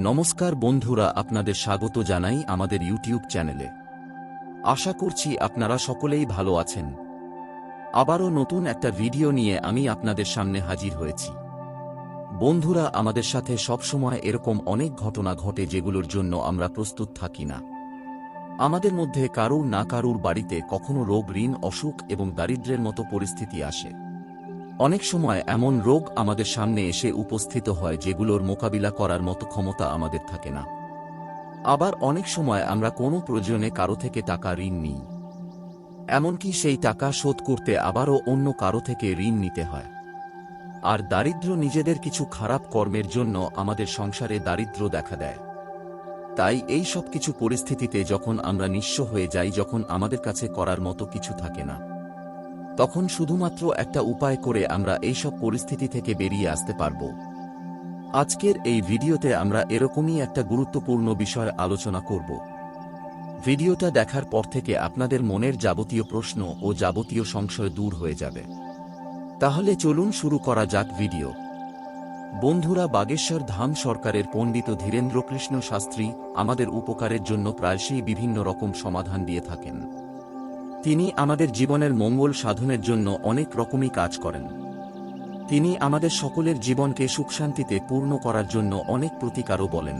নমস্কার বন্ধুরা, আপনাদের স্বাগত জানাই আমাদের ইউটিউব চ্যানেলে। আশা করছি আপনারা সকলেই ভালো আছেন। আবারও নতুন একটা ভিডিও নিয়ে আমি আপনাদের সামনে হাজির হয়েছি। বন্ধুরা, আমাদের সাথে সবসময় এরকম অনেক ঘটনা ঘটে যেগুলোর জন্য আমরা প্রস্তুত থাকি না। আমাদের মধ্যে কারুর না কারুর বাড়িতে কখনো রোগ, ঋণ, অসুখ এবং দারিদ্র্যের মতো পরিস্থিতি আসে। অনেক সময় এমন রোগ আমাদের সামনে এসে উপস্থিত হয় যেগুলোর মোকাবিলা করার মতো ক্ষমতা আমাদের থাকে না। আবার অনেক সময় আমরা কোনো প্রয়োজনে কারও থেকে টাকা ঋণ নিই। এমনকি সেই টাকা শোধ করতে আবারও অন্য কারও থেকে ঋণ নিতে হয়। আর দারিদ্র্য নিজেদের কিছু খারাপ কর্মের জন্য আমাদের সংসারে দারিদ্র্য দেখা দেয়। তাই এই সব কিছু পরিস্থিতিতে যখন আমরা নিঃস্ব হয়ে যাই, যখন আমাদের কাছে করার মতো কিছু থাকে না। তখন শুধুমাত্র একটা উপায় করে আমরা এইসব পরিস্থিতি থেকে বেরিয়ে আসতে পারব। আজকের এই ভিডিওতে আমরা এরকমই একটা গুরুত্বপূর্ণ বিষয় আলোচনা করব। ভিডিওটা দেখার পর থেকে আপনাদের মনের যাবতীয় প্রশ্ন ও যাবতীয় সংশয় দূর হয়ে যাবে। তাহলে চলুন শুরু করা যাক ভিডিও। বন্ধুরা, বাগেশ্বর ধাম সরকারের পণ্ডিত ধীরেন্দ্রকৃষ্ণ শাস্ত্রী আমাদের উপকারের জন্য প্রায়শই বিভিন্ন রকম সমাধান দিয়ে থাকেন। তিনি আমাদের জীবনের মঙ্গল সাধনের জন্য অনেক রকমই কাজ করেন। তিনি আমাদের সকলের জীবনকে সুখশান্তিতে পূর্ণ করার জন্য অনেক প্রতিকারও বলেন।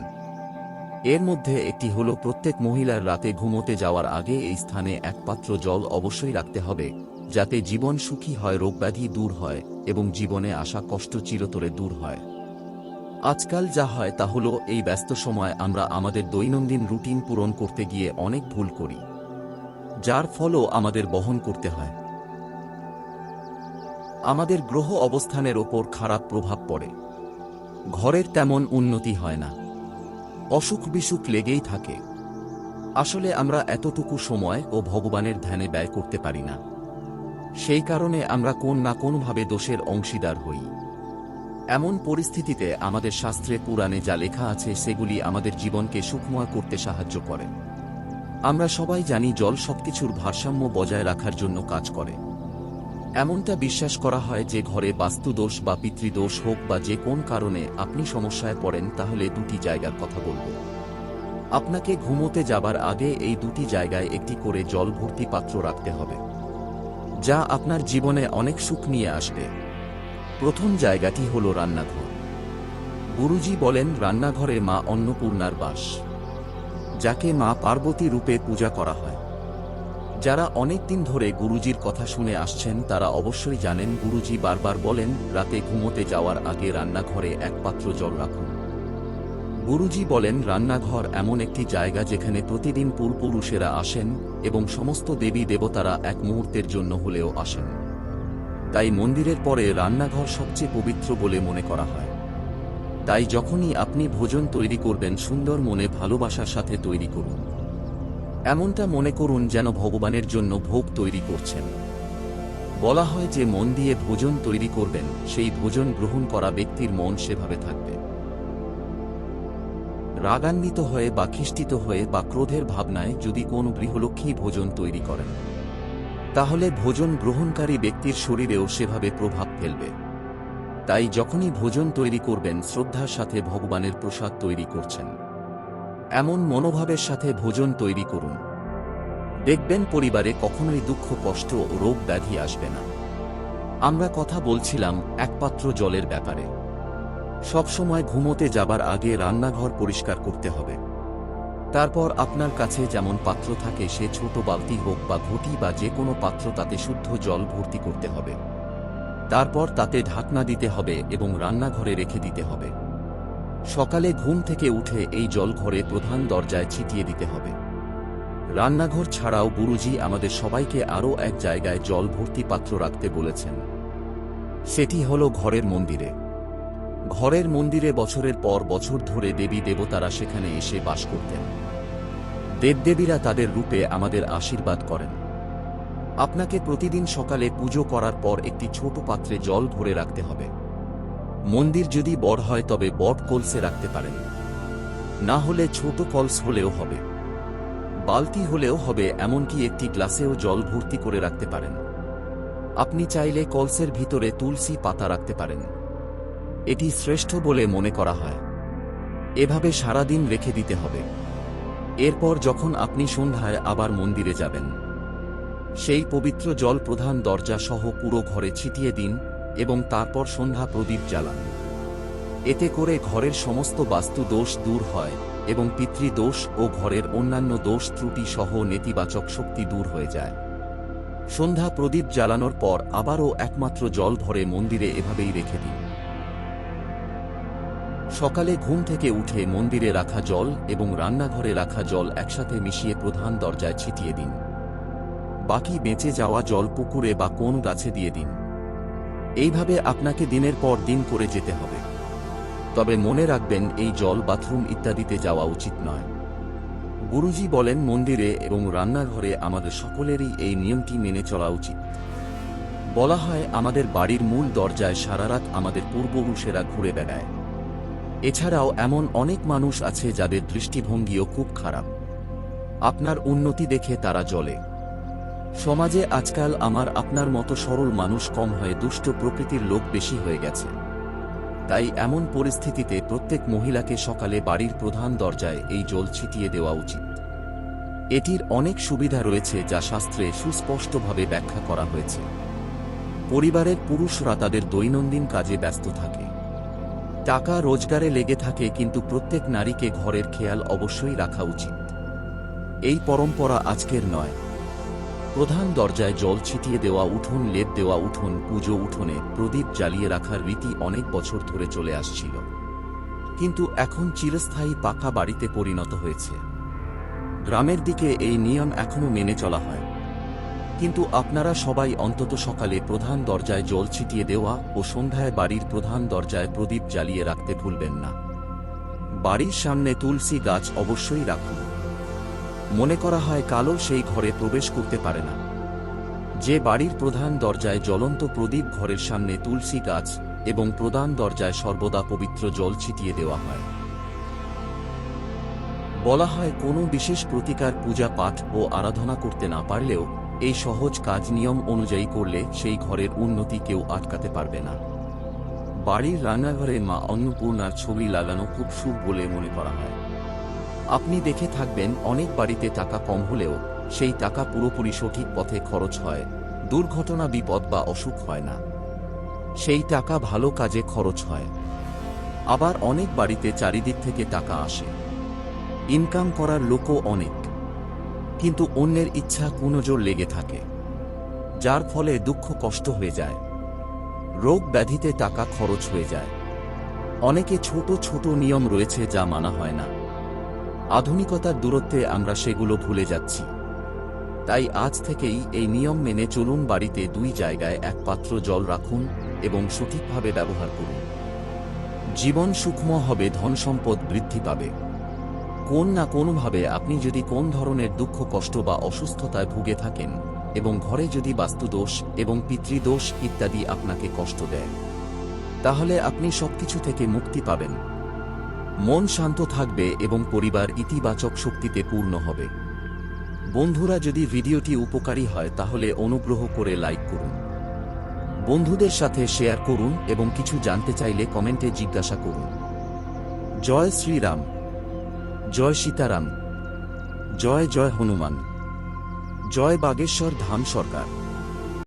এর মধ্যে একটি হল প্রত্যেক মহিলার রাতে ঘুমোতে যাওয়ার আগে এই স্থানে এক পাত্র জল অবশ্যই রাখতে হবে, যাতে জীবন সুখী হয়, রোগব্যাধি দূর হয় এবং জীবনে আসা কষ্ট চিরতরে দূর হয়। আজকাল যা হয় তা হল এই ব্যস্ত সময় আমরা আমাদের দৈনন্দিন রুটিন পূরণ করতে গিয়ে অনেক ভুল করি। যার ফলও আমাদের বহন করতে হয়। আমাদের গ্রহ অবস্থানের ওপর খারাপ প্রভাব পড়ে। ঘরের তেমন উন্নতি হয় না। অসুখ বিসুখ লেগেই থাকে। আসলে আমরা এতটুকু সময় ও ভগবানের ধ্যানে ব্যয় করতে পারি না। সেই কারণে আমরা কোন না কোনভাবে দোষের অংশীদার হই। এমন পরিস্থিতিতে আমাদের শাস্ত্রে পুরাণে যা লেখা আছে সেগুলি আমাদের জীবনকে সুখময় করতে সাহায্য করে। আমরা সবাই জানি জল সবকিছুর ভারসাম্য বজায় রাখার জন্য কাজ করে। এমনটা বিশ্বাস করা হয় যে ঘরে বাস্তুদোষ বা পিতৃদোষ হোক বা যে কোন কারণে আপনি সমস্যায় পড়েন, তাহলে দুটি জায়গার কথা বলব। আপনাকে ঘুমোতে যাবার আগে এই দুটি জায়গায় একটি করে জল ভর্তি পাত্র রাখতে হবে, যা আপনার জীবনে অনেক সুখ নিয়ে আসবে। প্রথম জায়গাটি হল রান্নাঘর। গুরুজি বলেন, রান্নাঘরে মা অন্নপূর্ণার বাস। যাকে মা পার্বতী রূপে পূজা করা হয়। যারা অনেক দিন ধরে গুরুজির কথা শুনে আসছেন, তারা অবশ্যই জানেন, গুরুজি বারবার বলেন, রাতে ঘুমোতে যাওয়ার আগে রান্নাঘরে এক পাত্র জল রাখুন। গুরুজি বলেন, রান্নাঘর এমন একটি জায়গা যেখানে প্রতিদিন পূর্বপুরুষেরা আসেন এবং সমস্ত দেবী দেবতারা এক মুহূর্তের জন্য হলেও আসেন। তাই মন্দিরের পরে রান্নাঘর সবচেয়ে পবিত্র বলে মনে করা হয়। তাই যখনই আপনি ভোজন তৈরি করবেন, সুন্দর মনে ভালোবাসার সাথে তৈরি করুন। এমনটা মনে করুন যেন ভগবানের জন্য ভোগ তৈরি করছেন। বলা হয় যে, মন দিয়ে ভোজন তৈরি করবেন, সেই ভোজন গ্রহণ করা ব্যক্তির মন সেভাবে থাকবে। রাগান্বিত হয়ে বা খিষ্টিত হয়ে বা ক্রোধের ভাবনায় যদি কোন গৃহলক্ষ্মী ভোজন তৈরি করেন, তাহলে ভোজন গ্রহণকারী ব্যক্তির শরীরেও সেভাবে প্রভাব ফেলবে। তাই যখনই ভোজন তৈরি করবেন, শ্রদ্ধার সাথে ভগবানের প্রসাদ তৈরি করছেন। এমন মনোভাবের সাথে ভোজন তৈরি করুন। দেখবেন পরিবারে কখনোই দুঃখ, কষ্ট ও রোগ ব্যাধি আসবে না। আমরা কথা বলছিলাম একপাত্র জলের ব্যাপারে। সবসময় ঘুমোতে যাবার আগে রান্নাঘর পরিষ্কার করতে হবে। তারপর আপনার কাছে যেমন পাত্র থাকে, সে ছোট বালতি হোক বা ঘটি বা যে কোনো পাত্র তাতে শুদ্ধ জল ভর্তি করতে হবে। তারপর তাতে ঢাকনা দিতে হবে এবং রান্নাঘরে রেখে দিতে হবে। সকালে ঘুম থেকে উঠে এই জল ঘরে প্রধান দরজায় ছিটিয়ে দিতে হবে। রান্নাঘর ছাড়াও গুরুজি আমাদের সবাইকে আরও এক জায়গায় জল ভর্তি পাত্র রাখতে বলেছেন। সেটি হল ঘরের মন্দিরে। ঘরের মন্দিরে বছরের পর বছর ধরে দেবী দেবতারা সেখানে এসে বাস করতেন। দেবদেবীরা তাদের রূপে আমাদের আশীর্বাদ করেন। আপনাকে প্রতিদিন সকালে পুজো করার পর একটি ছোট পাত্রে জল ভরে রাখতে হবে। মন্দির যদি বড় হয় তবে বট কলসে রাখতে পারেন। না হলে ছোট কলস হলেও হবে। বালতি হলেও হবে, এমনকি একটি গ্লাসেও জল ভর্তি করে রাখতে পারেন। আপনি চাইলে কলসের ভিতরে তুলসী পাতা রাখতে পারেন। এটি শ্রেষ্ঠ বলে মনে করা হয়। এভাবে সারাদিন রেখে দিতে হবে। এরপর যখন আপনি সন্ধ্যায় আবার মন্দিরে যাবেন। সেই পবিত্র জল প্রধান দরজা সহ পুরো ঘরে ছিটিয়ে দিন এবং তারপর সন্ধ্যা প্রদীপ জ্বালান। এতে করে ঘরের সমস্ত বাস্তু দোষ দূর হয় এবং পিতৃদোষ ও ঘরের অন্যান্য দোষ ত্রুটি সহ নেতিবাচক শক্তি দূর হয়ে যায়। সন্ধ্যা প্রদীপ জ্বালানোর পর আবারও একমাত্র জল ভরে মন্দিরে এভাবেই রেখে দিন। সকালে ঘুম থেকে উঠে মন্দিরে রাখা জল এবং রান্নাঘরে রাখা জল একসাথে মিশিয়ে প্রধান দরজায় ছিটিয়ে দিন। বাকি বেঁচে যাওয়া জল পুকুরে বা কোন গাছে দিয়ে দিন। এইভাবে আপনাকে দিনের পর দিন করে যেতে হবে। তবে মনে রাখবেন, এই জল বাথরুম ইত্যাদিতে যাওয়া উচিত নয়। গুরুজি বলেন, মন্দিরে এবং রান্নাঘরে আমাদের সকলেরই এই নিয়মটি মেনে চলা উচিত। বলা হয়, আমাদের বাড়ির মূল দরজায় সারারাত আমাদের পূর্বপুরুষেরা ঘুরে বেড়ায়। এছাড়াও এমন অনেক মানুষ আছে যাদের দৃষ্টিভঙ্গিও খুব খারাপ। আপনার উন্নতি দেখে তারা জ্বলে। সমাজে আজকাল আমার আপনার মতো সরল মানুষ কম হয়ে দুষ্ট প্রকৃতির লোক বেশি হয়ে গেছে। তাই এমন পরিস্থিতিতে প্রত্যেক মহিলাকে সকালে বাড়ির প্রধান দরজায় এই জল ছিটিয়ে দেওয়া উচিত। এটির অনেক সুবিধা রয়েছে যা শাস্ত্রে সুস্পষ্টভাবে ব্যাখ্যা করা হয়েছে। পরিবারের পুরুষরা তাদের দৈনন্দিন কাজে ব্যস্ত থাকে। টাকা রোজগারে লেগে থাকে কিন্তু প্রত্যেক নারীকে ঘরের খেয়াল অবশ্যই রাখা উচিত। এই পরম্পরা আজকের নয়। প্রধান দরজায় জল ছিটিয়ে দেওয়া উঠোন, লেপ দেওয়া উঠোন, পুজো উঠোনে প্রদীপ জ্বালিয়ে রাখার রীতি অনেক বছর ধরে চলে আসছিল। কিন্তু এখন চিরস্থায়ী পাকা বাড়িতে পরিণত হয়েছে। গ্রামের দিকে এই নিয়ম এখনও মেনে চলা হয়। কিন্তু আপনারা সবাই অন্তত সকালে প্রধান দরজায় জল ছিটিয়ে দেওয়া ও সন্ধ্যায় বাড়ির প্রধান দরজায় প্রদীপ জ্বালিয়ে রাখতে ভুলবেন না। বাড়ির সামনে তুলসী গাছ অবশ্যই রাখুন। মনে করা হয় কালো সেই ঘরে প্রবেশ করতে পারে না। যে বাড়ির প্রধান দরজায় জ্বলন্ত প্রদীপ ঘরের সামনে তুলসী গাছ এবং প্রধান দরজায় সর্বদা পবিত্র জল ছিটিয়ে দেওয়া হয়। বলা হয় কোনো বিশেষ প্রতিকার পূজা, পাঠ ও আরাধনা করতে না পারলেও এই সহজ কাজ নিয়ম অনুযায়ী করলে সেই ঘরের উন্নতি কেউ আটকাতে পারবে না। বাড়ির রান্নাঘরে মা অন্নপূর্ণার ছবি লাগানো খুব শুভ বলে মনে করা হয়। আপনি দেখে থাকবেন অনেক বাড়িতে টাকা কম হলেও সেই টাকা পুরোপুরি সঠিক পথে খরচ হয়, দুর্ঘটনা, বিপদ বা অসুখ হয় না। সেই টাকা ভালো কাজে খরচ হয়। আবার অনেক বাড়িতে চারিদিক থেকে টাকা আসে। ইনকাম করার লোকও অনেক। কিন্তু অন্যের ইচ্ছা কুনজোর লেগে থাকে, যার ফলে দুঃখ কষ্ট হয়ে যায়, রোগ ব্যাধিতে টাকা খরচ হয়ে যায়। অনেকে ছোট ছোট নিয়ম রয়েছে যা মানা হয় না। আধুনিকতার দূরত্বে আমরা সেগুলো ভুলে যাচ্ছি। তাই আজ থেকেই এই নিয়ম মেনে চলুন বাড়িতে দুই জায়গায় এক পাত্র জল রাখুন এবং সঠিকভাবে ব্যবহার করুন। জীবন সূক্ষ্ম হবে, ধন সম্পদ বৃদ্ধি পাবে। কোন না কোনোভাবে আপনি যদি কোন ধরনের দুঃখ, কষ্ট বা অসুস্থতায় ভুগে থাকেন এবং ঘরে যদি বাস্তুদোষ এবং পিতৃদোষ ইত্যাদি আপনাকে কষ্ট দেয়, তাহলে আপনি সবকিছু থেকে মুক্তি পাবেন। মন শান্ত থাকবে এবং পরিবার ইতিবাচক শক্তিতে পূর্ণ হবে। বন্ধুরা, যদি ভিডিওটি উপকারী হয়, তাহলে অনুগ্রহ করে লাইক করুন। বন্ধুদের সাথে শেয়ার করুন এবং কিছু জানতে চাইলে কমেন্টে জিজ্ঞাসা করুন। জয় শ্রীরাম। জয় সীতারাম। জয় জয় হনুমান। জয় বাগেশ্বর ধাম সরকার।